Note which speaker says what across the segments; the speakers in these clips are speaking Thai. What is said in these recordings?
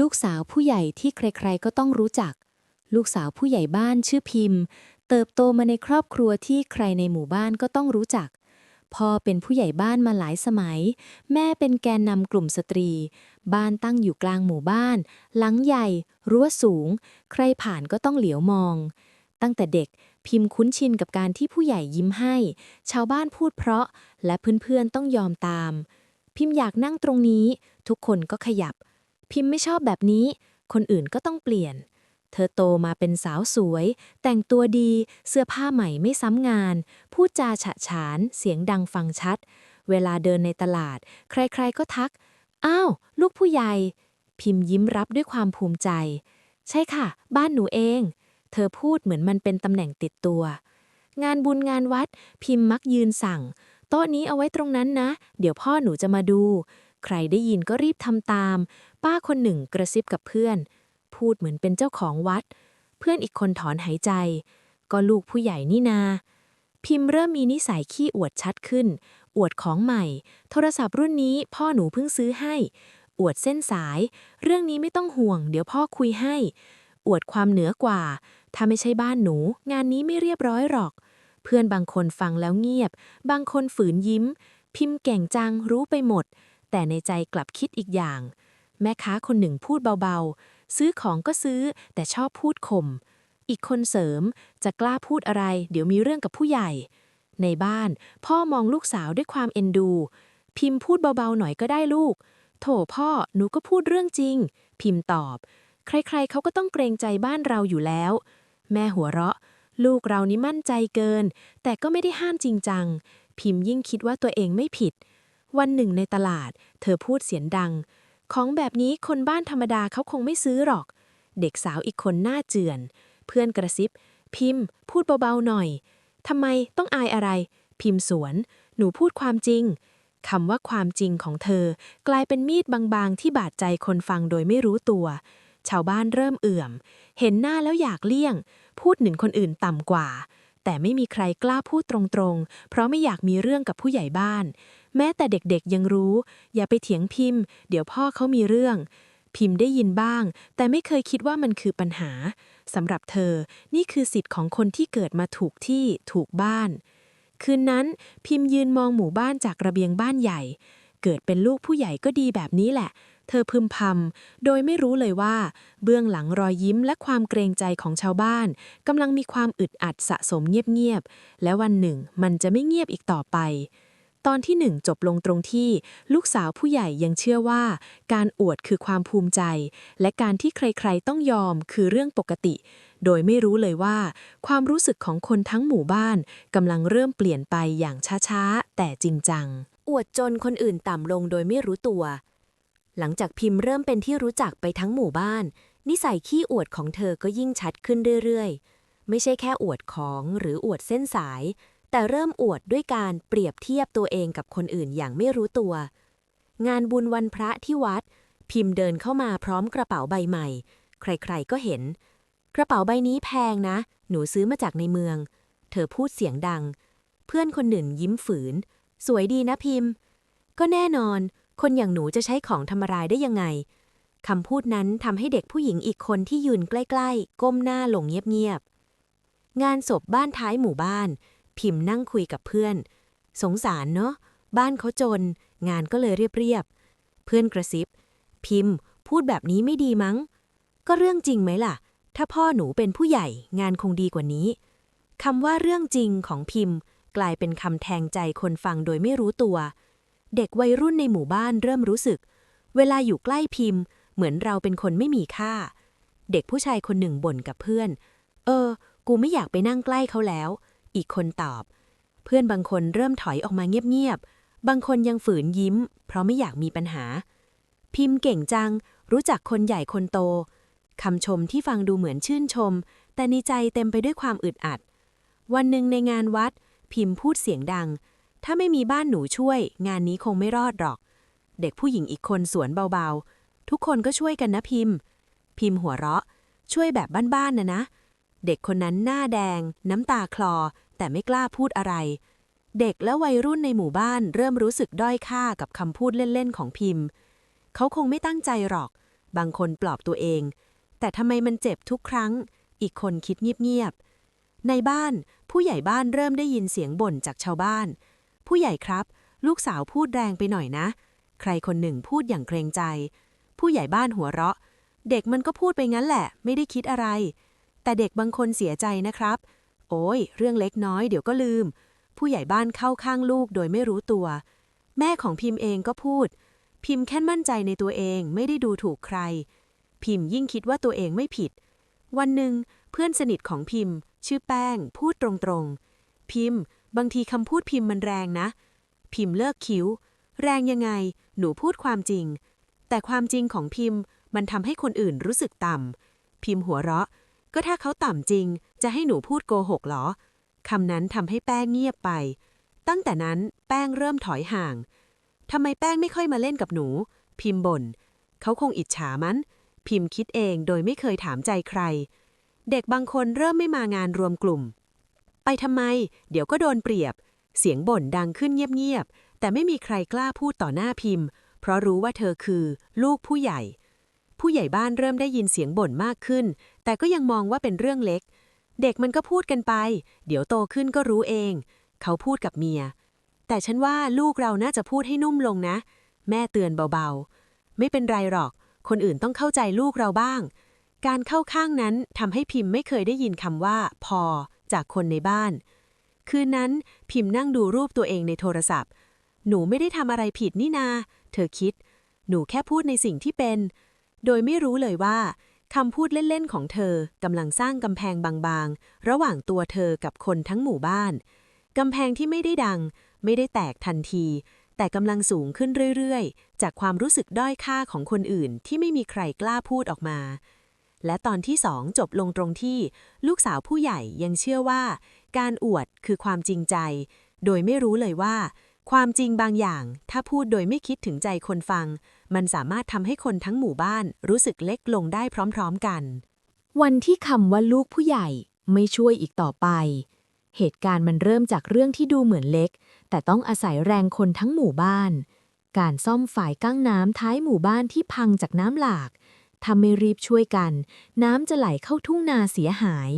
Speaker 1: ลูกสาวผู้ใหญ่ที่ใครๆก็ต้องรู้จัก ลูกสาวผู้ใหญ่บ้านชื่อพิมพ์ เติบโตมาในครอบครัวที่ใครในหมู่บ้านก็ต้องรู้จัก พ่อเป็นผู้ใหญ่บ้านมาหลายสมัย แม่เป็นแกนนำกลุ่มสตรี บ้านตั้งอยู่กลางหมู่บ้าน หลังใหญ่ รั้วสูง ใครผ่านก็ต้องเหลียวมอง ตั้งแต่เด็กพิมพ์คุ้นชินกับการที่ผู้ใหญ่ยิ้มให้ ชาวบ้านพูดเพราะ และเพื่อนๆต้องยอมตาม พิมพ์อยากนั่งตรงนี้ ทุกคนก็ขยับ พิมพ์ไม่ชอบแบบนี้ คนอื่นก็ต้องเปลี่ยน เธอโตมาเป็นสาวสวย แต่งตัวดี เสื้อผ้าใหม่ไม่ซ้ำงาน พูดจาฉะฉาน เสียงดังฟังชัด เวลาเดินในตลาด ใครๆก็ทัก อ้าว ลูกผู้ใหญ่ พิมพ์ยิ้มรับด้วยความภูมิใจ ใช่ค่ะ บ้านหนูเอง เธอพูดเหมือนมันเป็นตำแหน่งติดตัว งานบุญงานวัด พิมพ์มักยืนสั่ง โต๊ะนี้เอาไว้ตรงนั้นนะ เดี๋ยวพ่อหนูจะมาดู ใครได้ยินก็รีบทำตาม ป้าคนหนึ่งกระซิบกับเพื่อน พูดเหมือนเป็นเจ้าของวัด เพื่อนอีกคนถอนหายใจ ก็ลูกผู้ใหญ่นี่นา พิมพ์เริ่มมีนิสัยขี้อวดชัดขึ้น อวดของใหม่ โทรศัพท์รุ่นนี้พ่อหนูเพิ่งซื้อให้ อวดเส้นสาย เรื่องนี้ไม่ต้องห่วง เดี๋ยวพ่อคุยให้ อวดความเหนือกว่า ถ้าไม่ใช่บ้านหนู งานนี้ไม่เรียบร้อยหรอก เพื่อนบางคนฟังแล้วเงียบ บางคนฝืนยิ้ม พิมพ์เก่งจังรู้ไปหมด แต่ในใจกลับคิดอีกอย่าง แม่ค้าคนหนึ่งพูดเบาๆ ซื้อของก็ซื้อแต่ชอบพูดข่ม อีกคนเสริมจะกล้าพูดอะไร เดี๋ยวมีเรื่องกับผู้ใหญ่ ในบ้านพ่อมองลูกสาวด้วยความเอ็นดู พิมพ์พูดเบาๆหน่อยก็ได้ลูก โถพ่อหนูก็พูดเรื่องจริง พิมพ์ตอบ ใครๆเขาก็ต้องเกรงใจบ้านเราอยู่แล้ว แม่หัวเราะ ลูกเรานี่มั่นใจเกิน แต่ก็ไม่ได้ห้ามจริงจัง พิมพ์ยิ่งคิดว่าตัวเองไม่ผิด วันหนึ่งในตลาด เธอพูดเสียงดัง ของแบบนี้คนบ้านธรรมดาเขาคงไม่ซื้อหรอก เด็กสาวอีกคนหน้าเจือน เพื่อนกระซิบ พิมพ์ พูดเบาๆหน่อยทำไมต้องอายอะไร พิมพ์สวน หนูพูดความจริงคำว่าความจริงของเธอ กลายเป็นมีดบางๆ ที่บาดใจคนฟังโดยไม่รู้ตัว ชาวบ้านเริ่มเอื่อม เห็นหน้าแล้วอยากเลี่ยง พูดหนึ่งคนอื่นต่ำกว่า แต่ไม่มีใครกล้าพูดตรงๆ เพราะไม่อยากมีเรื่องกับผู้ใหญ่บ้าน แม้แต่เด็กๆยังรู้ อย่าไปเถียงพิมพ์ เดี๋ยวพ่อเขามีเรื่อง พิมพ์ได้ยินบ้าง แต่ไม่เคยคิดว่ามันคือปัญหาสำหรับเธอ นี่คือสิทธิ์ของคนที่เกิดมาถูกที่ถูกบ้าน คืนนั้นพิมพ์ยืนมองหมู่บ้านจากระเบียงบ้านใหญ่ เกิดเป็นลูกผู้ใหญ่ก็ดีแบบนี้แหละ ธอพึมพำโดยไม่รู้เลยว่า เบื้องหลังรอยยิ้มและความเกรงใจของชาวบ้านกำลังมีความอึดอัดสะสมเงียบๆ และวันหนึ่งมันจะไม่เงียบอีกต่อไป ตอนที่หนึ่งจบลงตรงที่ ลูกสาวผู้ใหญ่ยังเชื่อว่า การอวดคือความภูมิใจ และการที่ใครๆต้องยอมคือเรื่องปกติ โดยไม่รู้เลยว่า ความรู้สึกของคนทั้งหมู่บ้านกำลังเริ่มเปลี่ยนไปอย่างช้าๆ แต่จริงจัง
Speaker 2: อวดจนคนอื่นต่ำลงโดยไม่รู้ตัว หลังจากพิมพ์เริ่มเป็นที่รู้จักไปทั้งหมู่บ้าน นิสัยขี้อวดของเธอก็ยิ่งชัดขึ้นเรื่อยๆ ไม่ใช่แค่อวดของหรืออวดเส้นสาย แต่เริ่มอวดด้วยการเปรียบเทียบตัวเองกับคนอื่นอย่างไม่รู้ตัว งานบุญวันพระที่วัด พิมพ์เดินเข้ามาพร้อมกระเป๋าใบใหม่ ใครๆก็เห็น กระเป๋าใบนี้แพงนะ หนูซื้อมาจากในเมือง เธอพูดเสียงดัง เพื่อนคนหนึ่งยิ้มฝืน สวยดีนะพิมพ์ ก็แน่นอน คนอย่างหนูจะใช้ของทำอะไรได้ยังไงคำพูดนั้นทำให้เด็กผู้หญิงอีกคนที่ยืนใกล้ๆ ก้มหน้าลงเงียบๆ งานศพบ้านท้ายหมู่บ้าน พิมพ์นั่งคุยกับเพื่อน สงสารเนาะ บ้านเขาจน งานก็เลยเรียบๆ เพื่อนกระซิบ พิมพ์ พูดแบบนี้ไม่ดีมั้ง ก็เรื่องจริงไหมล่ะ ถ้าพ่อหนูเป็นผู้ใหญ่งานคงดีกว่านี้คำว่าเรื่องจริงของพิมพ์ กลายเป็นคำแทงใจคนฟังโดยไม่รู้ตัวเเด็กวัยรุ่นในหมู่บ้านเริ่มรู้สึก เวลาอยู่ใกล้พิมพ์ เหมือนเราเป็นคนไม่มีค่า เด็กผู้ชายคนหนึ่งบ่นกับเพื่อน เออ กูไม่อยากไปนั่งใกล้เขาแล้ว อีกคนตอบ เพื่อนบางคนเริ่มถอยออกมาเงียบๆ บางคนยังฝืนยิ้ม เพราะไม่อยากมีปัญหา พิมพ์เก่งจัง รู้จักคนใหญ่คนโตคำชมที่ฟังดูเหมือนชื่นชม แต่ในใจเต็มไปด้วยความอึดอัด วันหนึ่งในงานวัด พิมพ์พูดเสียงดัง ถ้าไม่มีบ้านหนูช่วย งานนี้คงไม่รอดหรอก เด็กผู้หญิงอีกคนสวนเบาๆ ทุกคนก็ช่วยกันนะพิมพ์ พิมพ์หัวเราะ ช่วยแบบบ้านๆนะนะ เด็กคนนั้นหน้าแดง น้ำตาคลอ แต่ไม่กล้าพูดอะไร เด็กและวัยรุ่นในหมู่บ้านเริ่มรู้สึกด้อยค่ากับคำพูดเล่นๆของพิมพ์ เขาคงไม่ตั้งใจหรอก บางคนปลอบตัวเอง แต่ทำไมมันเจ็บทุกครั้ง อีกคนคิดเงียบๆในบ้านผู้ใหญ่บ้านเริ่มได้ยินเสียงบ่นจากชาวบ้าน ผู้ใหญ่ครับ ลูกสาวพูดแรงไปหน่อยนะ ใครคนหนึ่งพูดอย่างเกรงใจ ผู้ใหญ่บ้านหัวเราะ เด็กมันก็พูดไปงั้นแหละ ไม่ได้คิดอะไร แต่เด็กบางคนเสียใจนะครับ โอ้ยเรื่องเล็กน้อยเดี๋ยวก็ลืม ผู้ใหญ่บ้านเข้าข้างลูกโดยไม่รู้ตัว แม่ของพิมพ์เองก็พูด พิมพ์แค่มั่นใจในตัวเองไม่ได้ดูถูกใคร พิมพ์ยิ่งคิดว่าตัวเองไม่ผิด วันหนึ่งเพื่อนสนิทของพิมพ์ ชื่อแป้ง พูดตรงๆ พิมพ์ บางทีคำพูดพิมพ์มันแรงนะ พิมพ์เลิกคิ้ว แรงยังไง หนูพูดความจริง แต่ความจริงของพิมพ์มันทำให้คนอื่นรู้สึกต่ำ พิมพ์หัวเราะ ก็ถ้าเขาต่ำจริง จะให้หนูพูดโกหกเหรอคำนั้นทำให้แป้งเงียบไป ตั้งแต่นั้นแป้งเริ่มถอยห่างทำไมแป้งไม่ค่อยมาเล่นกับหนู พิมพ์บ่นเขาคงอิจฉามัน พิมพ์คิดเองโดยไม่เคยถามใจใคร เด็กบางคนเริ่มไม่มางานรวมกลุ่ม ไปทำไม เดี๋ยวก็โดนเปรียบ เสียงบ่นดังขึ้นเงียบๆ แต่ไม่มีใครกล้าพูดต่อหน้าพิมพ์ เพราะรู้ว่าเธอคือ ลูกผู้ใหญ่ ผู้ใหญ่บ้านเริ่มได้ยินเสียงบ่นมากขึ้น แต่ก็ยังมองว่าเป็นเรื่องเล็ก เด็กมันก็พูดกันไป เดี๋ยวโตขึ้นก็รู้เอง เขาพูดกับเมีย แต่ฉันว่าลูกเราน่าจะพูดให้นุ่มลงนะ แม่เตือนเบาๆ ไม่เป็นไรหรอก คนอื่นต้องเข้าใจลูกเราบ้าง การเข้าข้างนั้นทำให้พิมพ์ไม่เคยได้ยินคำว่า พอ จากคนในบ้าน คืนนั้นพิมพ์นั่งดูรูปตัวเองในโทรศัพท์ หนูไม่ได้ทำอะไรผิดนี่นา เธอคิด หนูแค่พูดในสิ่งที่เป็น โดยไม่รู้เลยว่าคำพูดเล่น ๆ ของเธอกำลังสร้างกำแพงบางๆ ระหว่างตัวเธอกับคนทั้งหมู่บ้าน กำแพงที่ไม่ได้ดัง ไม่ได้แตกทันที แต่กำลังสูงขึ้นเรื่อย ๆ จากความรู้สึกด้อยค่าของคนอื่นที่ไม่มีใครกล้าพูดออกมา และตอนที่สองจบลงตรงที่ ลูกสาวผู้ใหญ่ยังเชื่อว่า การอวดคือความจริงใจ โดยไม่รู้เลยว่า ความจริงบางอย่าง ถ้าพูดโดยไม่คิดถึงใจคนฟัง มันสามารถทำให้คนทั้งหมู่บ้านรู้สึกเล็กลงได้พร้อมๆกัน
Speaker 1: วันที่คำว่าลูกผู้ใหญ่ไม่ช่วยอีกต่อไป เหตุการณ์มันเริ่มจากเรื่องที่ดูเหมือนเล็ก แต่ต้องอาศัยแรงคนทั้งหมู่บ้าน การซ่อมฝายกั้งน้ำท้ายหมู่บ้านที่พังจากน้ำหลาก ถ้าไม่รีบช่วยกัน น้ำจะไหลเข้าทุ่งนาเสียหาย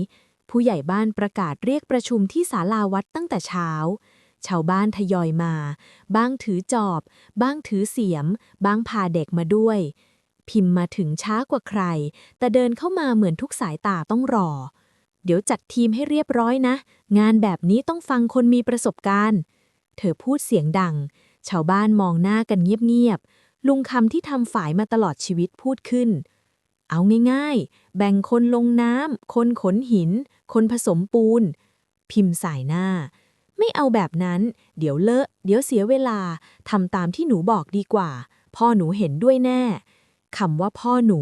Speaker 1: ผู้ใหญ่บ้านประกาศเรียกประชุมที่ศาลาวัดตั้งแต่เช้า ชาวบ้านทยอยมา บ้างถือจอบ บ้างถือเสียม บ้างพาเด็กมาด้วย พิมพ์มาถึงช้ากว่าใคร แต่เดินเข้ามาเหมือนทุกสายตาต้องรอ เดี๋ยวจัดทีมให้เรียบร้อยนะ งานแบบนี้ต้องฟังคนมีประสบการณ์ เธอพูดเสียงดัง ชาวบ้านมองหน้ากันเงียบๆลุงคำที่ทำฝ่ายมาตลอดชีวิตพูดขึ้น เอาง่ายๆ แบ่งคนลงน้ำ คนขนหิน คนผสมปูน พิมพ์สายหน้า ไม่เอาแบบนั้น เดี๋ยวเลอะ เดี๋ยวเสียเวลา ทำตามที่หนูบอกดีกว่า พ่อหนูเห็นด้วยแน่ คำว่าพ่อหนู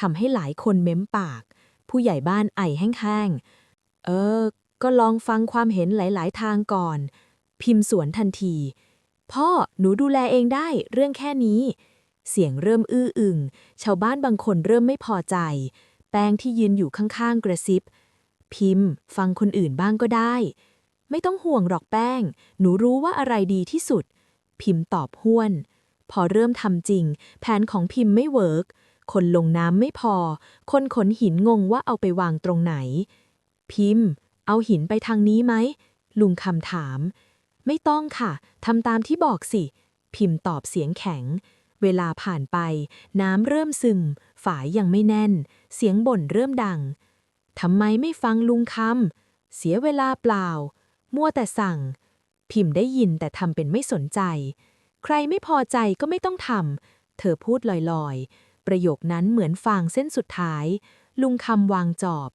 Speaker 1: ทำให้หลายคนเม้มปาก ผู้ใหญ่บ้านไอแห้งๆ เออ ก็ลองฟังความเห็นหลายๆ ทางก่อน พิมพ์สวนทันที พ่อ หนูดูแลเองได้ เรื่องแค่นี้ เสียงเริ่มอื้ออึง ชาวบ้านบางคนเริ่มไม่พอใจ แป้งที่ยืนอยู่ข้างๆ กระซิบ พิมพ์ ฟังคนอื่นบ้างก็ได้ ไม่ต้องห่วงหรอกแป้ง หนูรู้ว่าอะไรดีที่สุด พิมพ์ตอบห้วน พอเริ่มทำจริง แผนของพิมพ์ไม่เวิร์กคนลงน้ำไม่พอ คนขนหินงงว่าเอาไปวางตรงไหน พิมพ์ เอาหินไปทางนี้ไหม ลุงคำถาม ไม่ต้องค่ะทำตามที่บอกสิ พิมพ์ตอบเสียงแข็ง เวลาผ่านไป น้ำเริ่มซึม ฝายยังไม่แน่น เสียงบ่นเริ่มดัง ทำไมไม่ฟังลุงคำ เสียเวลาเปล่า มัวแต่สั่ง พิมพ์ได้ยินแต่ทำเป็นไม่สนใจ ใครไม่พอใจก็ไม่ต้องทำ เธอพูดลอยๆ ประโยคนั้นเหมือนฟางเส้นสุดท้าย ลุงคำวางจอบ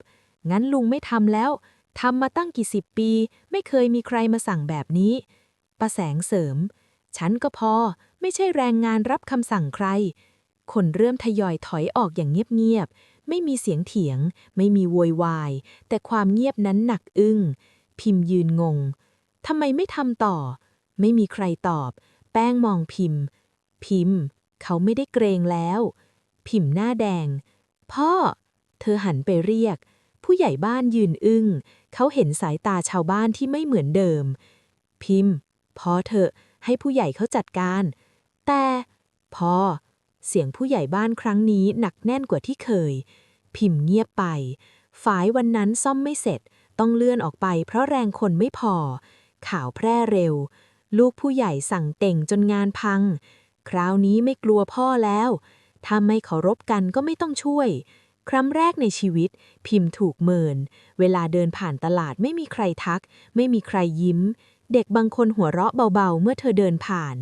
Speaker 1: งั้นลุงไม่ทำแล้วทำมาตั้งกี่สิบปี ไม่เคยมีใครมาสั่งแบบนี้ป้าแสงเสริม ฉันก็พอไม่ใช่แรงงานรับคำสั่งใคร คนเริ่มทยอยถอยออกอย่างเงียบๆ ไม่มีเสียงเถียง ไม่มีโวยวาย แต่ความเงียบนั้นหนักอึ้ง พิมพ์ยืนงง ทำไมไม่ทำต่อ ไม่มีใครตอบ แป้งมองพิมพ์ พิมพ์ เขาไม่ได้เกรงแล้ว พิมพ์หน้าแดง พ่อ เธอหันไปเรียก ผู้ใหญ่บ้านยืนอึง้ง เขาเห็นสายตาชาวบ้านที่ไม่เหมือนเดิม พิมพ์พอเถอ ให้ผู้ใหญ่เขาจัดการ แต่พอ
Speaker 2: เสียงผู้ใหญ่บ้านครั้งนี้หนักแน่นกว่าที่เคย พิมพ์เงียบไป ฝายวันนั้นซ่อมไม่เสร็จ ต้องเลื่อนออกไปเพราะแรงคนไม่พอ ข่าวแพร่เร็ว ลูกผู้ใหญ่สั่งเต่งจนงานพัง คราวนี้ไม่กลัวพ่อแล้ว ถ้าไม่เคารพกันก็ไม่ต้องช่วย ครั้งแรกในชีวิต พิมพ์ถูกเมิน เวลาเดินผ่านตลาดไม่มีใครทัก ไม่มีใครยิ้ม เด็กบางคนหัวเราะเบาๆ เมื่อเธอเดินผ่าน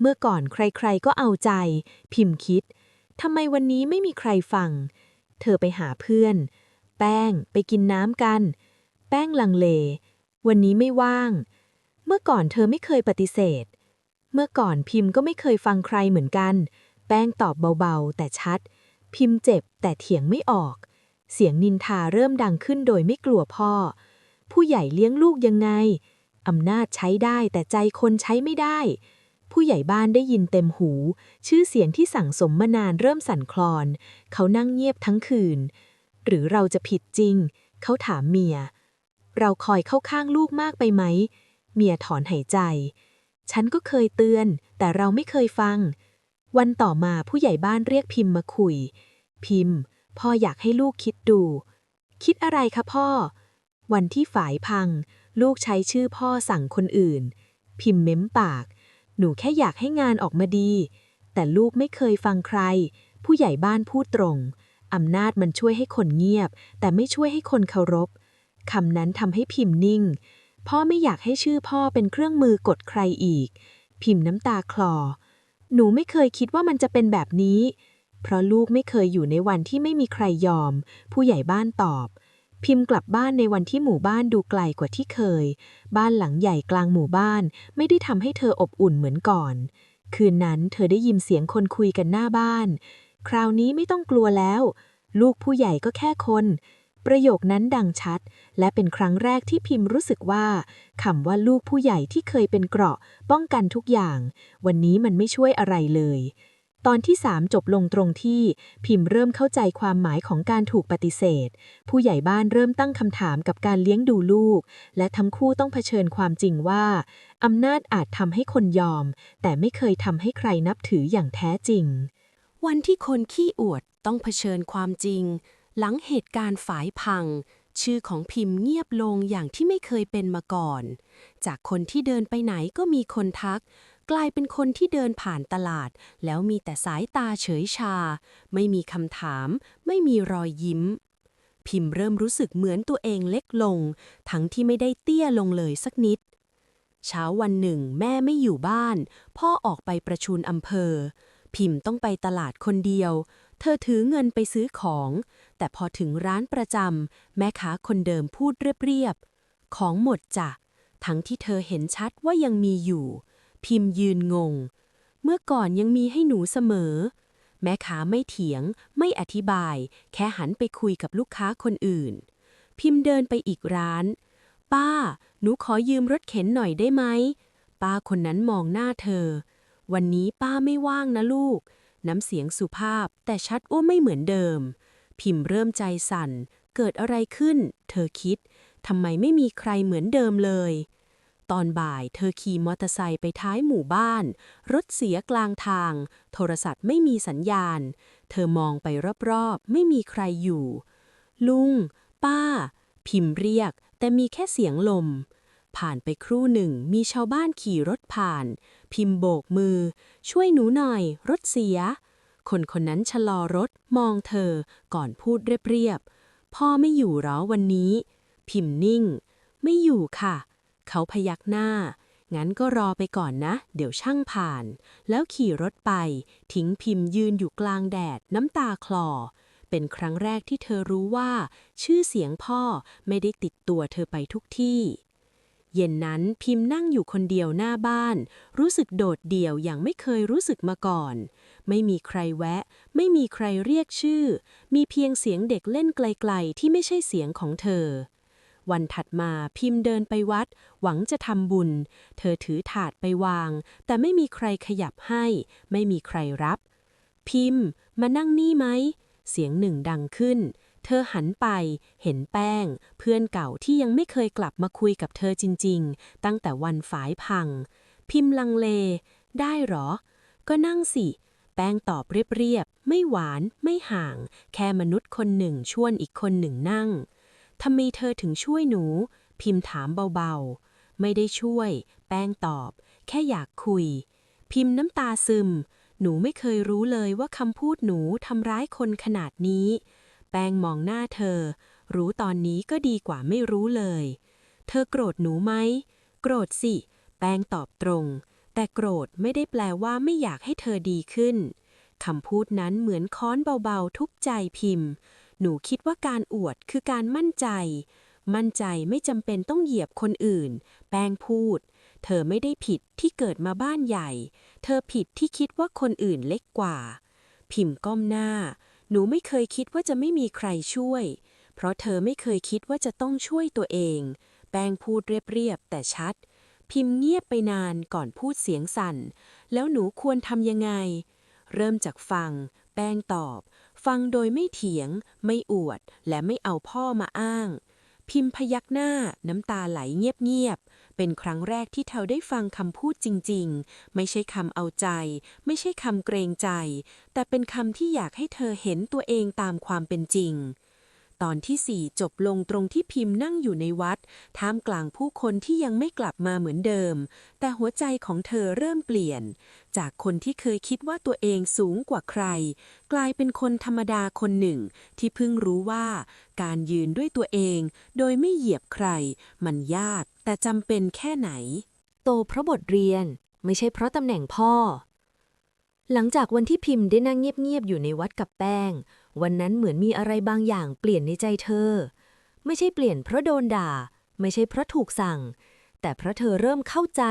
Speaker 2: เมื่อก่อนใครๆก็เอาใจ พิมพ์คิดทำไมวันนี้ไม่มีใครฟัง เธอไปหาเพื่อน แป้งไปกินน้ำกัน แป้งลังเล วันนี้ไม่ว่าง เมื่อก่อนเธอไม่เคยปฏิเสธ เมื่อก่อนพิมพ์ก็ไม่เคยฟังใครเหมือนกัน แป้งตอบเบาๆ แต่ชัด พิมพ์เจ็บแต่เถียงไม่ออก เสียงนินทาเริ่มดังขึ้นโดยไม่กลัวพ่อ ผู้ใหญ่เลี้ยงลูกยังไง อำนาจใช้ได้แต่ใจคนใช้ไม่ได้ ผู้ใหญ่บ้านได้ยินเต็มหู ชื่อเสียงที่สั่งสมมานานเริ่มสั่นคลอน เขานั่งเงียบทั้งคืน หรือเราจะผิดจริง เขาถามเมีย เราคอยเข้าข้างลูกมากไปไหม เมียถอนหายใจ ฉันก็เคยเตือน แต่เราไม่เคยฟัง วันต่อมาผู้ใหญ่บ้านเรียกพิมพ์มาคุย พิมพ์ พ่ออยากให้ลูกคิดดู คิดอะไรคะพ่อ วันที่ฝายพัง ลูกใช้ชื่อพ่อสั่งคนอื่น พิมพ์เม้มปาก หนูแค่อยากให้งานออกมาดี แต่ลูกไม่เคยฟังใคร ผู้ใหญ่บ้านพูดตรง อำนาจมันช่วยให้คนเงียบ แต่ไม่ช่วยให้คนเคารพคำนั้นทำให้พิมพ์นิ่ง พ่อไม่อยากให้ชื่อพ่อเป็นเครื่องมือกดใครอีก พิมพ์น้ำตาคลอ หนูไม่เคยคิดว่ามันจะเป็นแบบนี้ เพราะลูกไม่เคยอยู่ในวันที่ไม่มีใครยอม ผู้ใหญ่บ้านตอบ พิมพ์กลับบ้านในวันที่หมู่บ้านดูไกลกว่าที่เคย บ้านหลังใหญ่กลางหมู่บ้าน ไม่ได้ทำให้เธออบอุ่นเหมือนก่อน คืนนั้นเธอได้ยินเสียงคนคุยกันหน้าบ้าน คราวนี้ไม่ต้องกลัวแล้ว ลูกผู้ใหญ่ก็แค่คน ประโยคนั้นดังชัด และเป็นครั้งแรกที่พิมพ์รู้สึกว่าคำว่าลูกผู้ใหญ่ที่เคยเป็นเกราะป้องกันทุกอย่าง วันนี้มันไม่ช่วยอะไรเลย ตอนที่สามจบลงตรงที่พิมพ์เริ่มเข้าใจความหมายของการถูกปฏิเสธ ผู้ใหญ่บ้านเริ่มตั้งคำถามกับการเลี้ยงดูลูก และทั้งคู่ต้องเผชิญความจริงว่าอำนาจอาจทำให้คนยอม แต่ไม่เคยทำให้ใครนับถืออย่างแท้จริง
Speaker 3: วันที่คนขี้อวดต้องเผชิญความจริง หลังเหตุการณ์ฝายพัง ชื่อของพิมพ์เงียบลงอย่างที่ไม่เคยเป็นมาก่อน จากคนที่เดินไปไหนก็มีคนทัก กลายเป็นคนที่เดินผ่านตลาด แล้วมีแต่สายตาเฉยชา ไม่มีคำถาม ไม่มีรอยยิ้ม พิมพ์เริ่มรู้สึกเหมือนตัวเองเล็กลง ทั้งที่ไม่ได้เตี้ยลงเลยสักนิด เช้าวันหนึ่ง แม่ไม่อยู่บ้าน พ่อออกไปประชุมอำเภอ พิมพ์ต้องไปตลาดคนเดียว เธอถือเงินไปซื้อของ แต่พอถึงร้านประจำแม่ค้าคนเดิมพูดเรียบๆของหมดจ้ะทั้งที่เธอเห็นชัดว่ายังมีอยู่ พิมพ์ยืนงง เมื่อก่อนยังมีให้หนูเสมอ แม่ค้าไม่เถียง ไม่อธิบาย แค่หันไปคุยกับลูกค้าคนอื่น พิมพ์เดินไปอีกร้าน ป้า หนูขอยืมรถเข็นหน่อยได้ไหม ป้าคนนั้นมองหน้าเธอ วันนี้ป้าไม่ว่างนะลูก น้ำเสียงสุภาพแต่ชัดว่าไม่เหมือนเดิม พิมพ์เริ่มใจสั่น เกิดอะไรขึ้น เธอคิดทำไมไม่มีใครเหมือนเดิมเลย ตอนบ่ายเธอขี่มอเตอร์ไซค์ไปท้ายหมู่บ้าน รถเสียกลางทาง โทรศัพท์ไม่มีสัญญาณ เธอมองไปรอบๆ ไม่มีใครอยู่ ลุง ป้า พิมพ์เรียก แต่มีแค่เสียงลม ผ่านไปครู่หนึ่งมีชาวบ้านขี่รถผ่าน พิมพ์โบกมือ ช่วยหนูหน่อย รถเสีย คนคนนั้นชะลอรถมองเธอก่อนพูดเรียบๆพ่อไม่อยู่หรอวันนี้ พิมพ์นิ่ง ไม่อยู่ค่ะ เขาพยักหน้า งั้นก็รอไปก่อนนะ เดี๋ยวช่างผ่าน แล้วขี่รถไป ทิ้งพิมพ์ยืนอยู่กลางแดดน้ำตาคลอ เป็นครั้งแรกที่เธอรู้ว่า ชื่อเสียงพ่อไม่ได้ติดตัวเธอไปทุกที่เย็นนั้นพิมพ์นั่งอยู่คนเดียวหน้าบ้าน รู้สึกโดดเดี่ยวอย่างไม่เคยรู้สึกมาก่อน ไม่มีใครแวะ ไม่มีใครเรียกชื่อ มีเพียงเสียงเด็กเล่นไกลๆที่ไม่ใช่เสียงของเธอ วันถัดมาพิมพ์เดินไปวัด หวังจะทำบุญ เธอถือถาดไปวาง แต่ไม่มีใครขยับให้ ไม่มีใครรับ พิมพ์ มานั่งนี่ไหม เสียงหนึ่งดังขึ้น เธอหันไป เห็นแป้ง เพื่อนเก่าที่ยังไม่เคยกลับมาคุยกับเธอจริง ๆ ตั้งแต่วันฝายพัง พิมพ์ลังเล ได้หรอ ก็นั่งสิแป้งตอบเรียบๆ ไม่หวาน ไม่ห่าง แค่มนุษย์คนหนึ่งชวนอีกคนหนึ่งนั่ง ทำไมเธอถึงช่วยหนู พิมพ์ถามเบาๆ ไม่ได้ช่วย แป้งตอบ แค่อยากคุย พิมพ์น้ำตาซึม หนูไม่เคยรู้เลยว่าคำพูดหนูทำร้ายคนขนาดนี้ แป้งมองหน้าเธอ รู้ตอนนี้ก็ดีกว่าไม่รู้เลย เธอโกรธหนูไหม โกรธสิ แป้งตอบตรง แต่โกรธไม่ได้แปลว่าไม่อยากให้เธอดีขึ้นคำพูดนั้นเหมือนค้อนเบาๆทุบใจพิมพ์ หนูคิดว่าการอวดคือการมั่นใจ มั่นใจไม่จำเป็นต้องเหยียบคนอื่น แป้งพูด เธอไม่ได้ผิดที่เกิดมาบ้านใหญ่ เธอผิดที่คิดว่าคนอื่นเล็กกว่า พิมพ์ก้มหน้า หนูไม่เคยคิดว่าจะไม่มีใครช่วย เพราะเธอไม่เคยคิดว่าจะต้องช่วยตัวเอง แป้งพูดเรียบๆแต่ชัด พิมพ์เงียบไปนานก่อนพูดเสียงสั่น แล้วหนูควรทำยังไง เริ่มจากฟัง แป้งตอบ ฟังโดยไม่เถียง ไม่อวด และไม่เอาพ่อมาอ้าง พิมพ์พยักหน้าน้ำตาไหลเงียบๆ เป็นครั้งแรกที่เธอได้ฟังคำพูดจริงๆ ไม่ใช่คำเอาใจ ไม่ใช่คำเกรงใจ แต่เป็นคำที่อยากให้เธอเห็นตัวเองตามความเป็นจริงตอนที่สี่จบลงตรงที่พิมพ์นั่งอยู่ในวัด ท่ามกลางผู้คนที่ยังไม่กลับมาเหมือนเดิม แต่หัวใจของเธอเริ่มเปลี่ยน จากคนที่เคยคิดว่าตัวเองสูงกว่าใคร กลายเป็นคนธรรมดาคนหนึ่ง ที่เพิ่งรู้ว่า การยืนด้วยตัวเอง โดยไม่เหยียบใคร มันยากแต่จำเป็นแค่ไหน
Speaker 2: โตเพราะบทเรียนไม่ใช่เพราะตำแหน่งพ่อ หลังจากวันที่พิมพ์ได้นั่งเงียบๆอยู่ในวัดกับแป้ง วันนั้นเหมือนมีอะไรบางอย่างเปลี่ยนในใจเธอ ไม่ใช่เปลี่ยนเพราะโดนด่า ไม่ใช่เพราะถูกสั่ง แต่เพราะเธอเริ่มเข้าใจ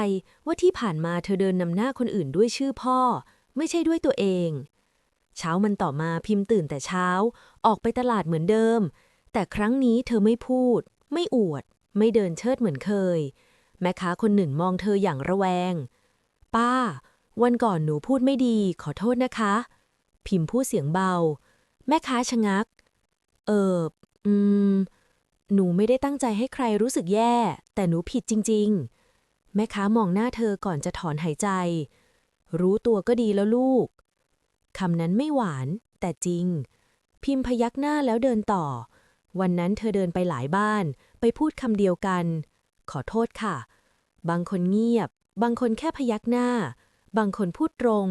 Speaker 2: ว่าที่ผ่านมาเธอเดินนำหน้าคนอื่นด้วยชื่อพ่อ ไม่ใช่ด้วยตัวเอง เช้ามันต่อมาพิมพ์ตื่นแต่เช้า ออกไปตลาดเหมือนเดิม แต่ครั้งนี้เธอไม่พูด ไม่อวด ไม่เดินเชิดเหมือนเคย แม่ค้าคนหนึ่งมองเธออย่างระแวง ป้า วันก่อนหนูพูดไม่ดี ขอโทษนะคะ พิมพ์พูดเสียงเบา แม่ค้าชะงัก เอออืม หนูไม่ได้ตั้งใจให้ใครรู้สึกแย่ แต่หนูผิดจริง ๆ แม่ค้ามองหน้าเธอก่อนจะถอนหายใจ รู้ตัวก็ดีแล้วลูกคำนั้นไม่หวาน แต่จริง พิมพ์พยักหน้าแล้วเดินต่อ วันนั้นเธอเดินไปหลายบ้าน ไปพูดคำเดียวกัน ขอโทษค่ะ บางคนเงียบ บางคนแค่พยักหน้า บางคนพูดตรง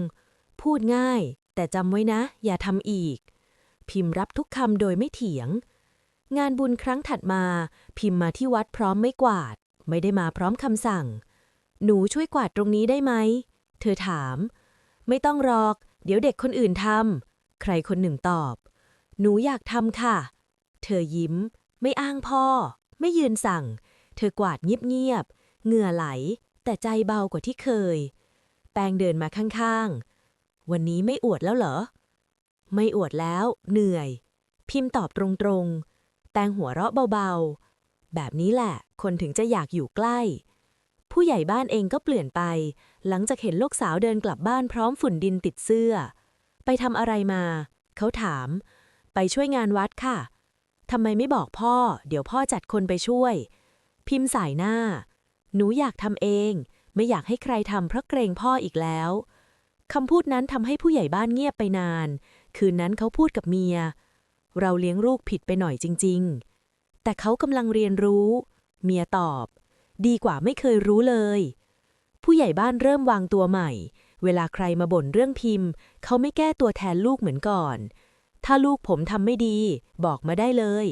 Speaker 2: พูดง่าย แต่จำไว้นะ อย่าทำอีก พิมพ์รับทุกคำโดยไม่เถียง งานบุญครั้งถัดมา พิมพ์มาที่วัดพร้อมไม่กวาด ไม่ได้มาพร้อมคำสั่ง หนูช่วยกวาดตรงนี้ได้ไหม เธอถาม ไม่ต้องรอก เดี๋ยวเด็กคนอื่นทำใครคนหนึ่งตอบ หนูอยากทำค่ะ เธอยิ้ม ไม่อ้างพ่อ ไม่ยืนสั่ง เธอกวาดเงียบๆเหงื่อไหล แต่ใจเบากว่าที่เคย แปงเดินมาข้างๆ วันนี้ไม่อวดแล้วเหรอ ไม่อวดแล้ว เหนื่อย พิมพ์ตอบตรงๆ ตงหัวเราะเบาๆ แบบนี้แหละ คนถึงจะอยากอยู่ใกล้ ผู้ใหญ่บ้านเองก็เปลี่ยนไป หลังจากเห็นลูกสาวเดินกลับบ้านพร้อมฝุ่นดินติดเสื้อ ไปทำอะไรมา เขาถาม ไปช่วยงานวัดค่ะทำไมไม่บอกพ่อ เดี๋ยวพ่อจัดคนไปช่วย พิมพ์สายหน้า หนูอยากทำเอง ไม่อยากให้ใครทำเพราะเกรงพ่ออีกแล้วคำพูดนั้นทำให้ผู้ใหญ่บ้านเงียบไปนาน คืนนั้นเขาพูดกับเมีย เราเลี้ยงลูกผิดไปหน่อยจริง ๆ แต่เขากำลังเรียนรู้ เมียตอบ ดีกว่าไม่เคยรู้เลย ผู้ใหญ่บ้านเริ่มวางตัวใหม่ เวลาใครมาบ่นเรื่องพิมพ์ เขาไม่แก้ตัวแทนลูกเหมือนก่อน ถ้าลูกผมทำไม่ดี บอกมาได้เลย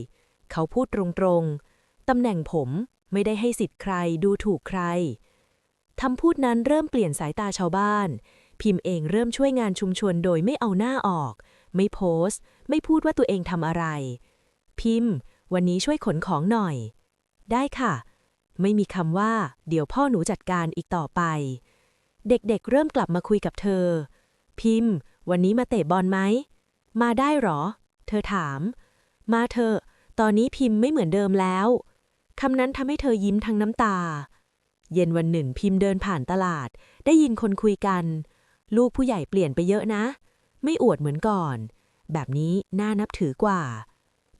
Speaker 2: เขาพูดตรงๆ ตำแหน่งผมไม่ได้ให้สิทธิ์ใครดูถูกใครคำพูดนั้นเริ่มเปลี่ยนสายตาชาวบ้าน พิมพ์เองเริ่มช่วยงานชุมชนโดยไม่เอาหน้าออก ไม่โพสต์ ไม่พูดว่าตัวเองทำอะไร พิมพ์ วันนี้ช่วยขนของหน่อย ได้ค่ะ ไม่มีคำว่า เดี๋ยวพ่อหนูจัดการอีกต่อไป เด็กๆเริ่มกลับมาคุยกับเธอ พิมพ์ วันนี้มาเตะบอลไหม มาได้หรอ เธอถาม มาเถอะตอนนี้พิมพ์ไม่เหมือนเดิมแล้วคำนั้นทำให้เธอยิ้มทั้งน้ำตา เย็นวันหนึ่งพิมพ์เดินผ่านตลาด ได้ยินคนคุยกัน ลูกผู้ใหญ่เปลี่ยนไปเยอะนะ ไม่อวดเหมือนก่อน แบบนี้น่านับถือกว่า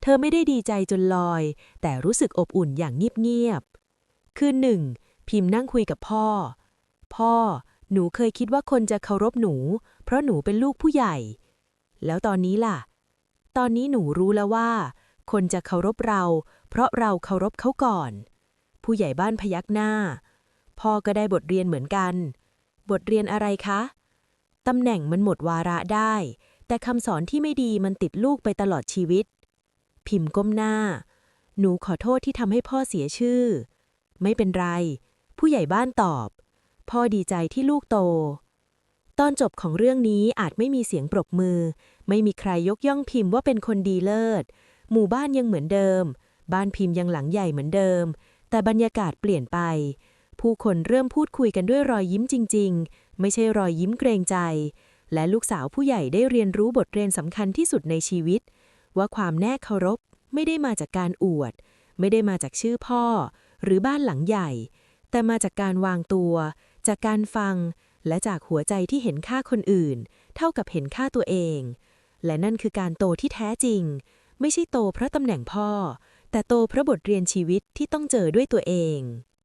Speaker 2: เธอไม่ได้ดีใจจนลอย แต่รู้สึกอบอุ่นอย่างเงียบๆ คืนหนึ่ง พิมพ์นั่งคุยกับพ่อ พ่อ
Speaker 3: หนูเคยคิดว่าคนจะเคารพหนู เพราะหนูเป็นลูกผู้ใหญ่ แล้วตอนนี้ล่ะ ตอนนี้หนูรู้แล้วว่า คนจะเคารพเรา เพราะเราเคารพเขาก่อน ผู้ใหญ่บ้านพยักหน้า พ่อก็ได้บทเรียนเหมือนกัน บทเรียนอะไรคะ ตำแหน่งมันหมดวาระได้ แต่คำสอนที่ไม่ดีมันติดลูกไปตลอดชีวิต พิมพ์ก้มหน้า หนูขอโทษที่ทำให้พ่อเสียชื่อ ไม่เป็นไร ผู้ใหญ่บ้านตอบ พ่อดีใจที่ลูกโต ตอนจบของเรื่องนี้อาจไม่มีเสียงปรบมือ ไม่มีใครยกย่องพิมพ์ว่าเป็นคนดีเลิศ หมู่บ้านยังเหมือนเดิม บ้านพิมพ์ยังหลังใหญ่เหมือนเดิม แต่บรรยากาศเปลี่ยนไป ผู้คนเริ่มพูดคุยกันด้วยรอยยิ้มจริง ๆ ไม่ใช่รอยยิ้มเกรงใจ และลูกสาวผู้ใหญ่ได้เรียนรู้บทเรียนสำคัญที่สุดในชีวิต ว่าความแน่เคารพไม่ได้มาจากการอวด ไม่ได้มาจากชื่อพ่อ หรือบ้านหลังใหญ่ แต่มาจากการวางตัว จากการฟัง และจากหัวใจที่เห็นค่าคนอื่น เท่ากับเห็นค่าตัวเอง และนั่นคือการโตที่แท้จริง ไม่ใช่โตเพราะตำแหน่งพ่อ แต่โตเพราะบทเรียนชีวิตที่ต้องเจอด้วยตัวเอง